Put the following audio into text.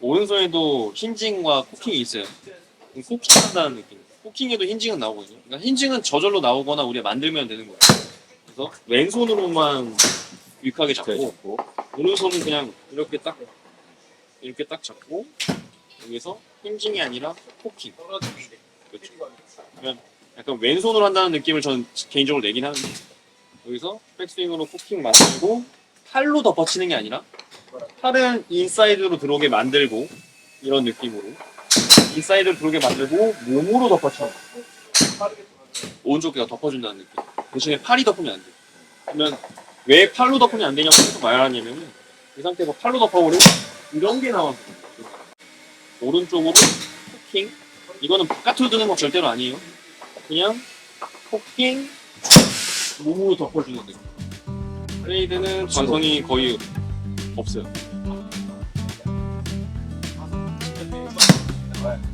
오른손에도 힌징과 코킹이 있어요. 코킹 한다는 느낌. 코킹에도 힌징은 나오거든요. 그러니까 힌징은 저절로 나오거나 우리가 만들면 되는 거예요. 그래서 왼손으로만 유익하게 잡고 오른손은 그냥 이렇게 딱 이렇게 딱 잡고 여기서 힌징이 아니라 코킹. 그렇죠. 그러면 약간 왼손으로 한다는 느낌을 저는 개인적으로 내긴 하는데 여기서 백스윙으로 코킹 만들고 팔로 덮어치는 게 아니라 팔은 인사이드로 들어오게 만들고 이런 느낌으로. 인사이드로 들어오게 만들고 몸으로 덮어치는. 오른쪽 귀가 덮어준다는 느낌. 대신에 팔이 덮으면 안 돼요 그러면 왜 팔로 덮으면 안 되냐고 계속 말하냐면 이 상태에서 팔로 덮어버리고 이런 게 나와서 오른쪽으로 코킹. 이거는 바깥으로 드는 거 절대로 아니에요. 그냥 코킹. 몸으로 덮어주는 느낌. 트레이드는 전성이 거의 없어요 はい。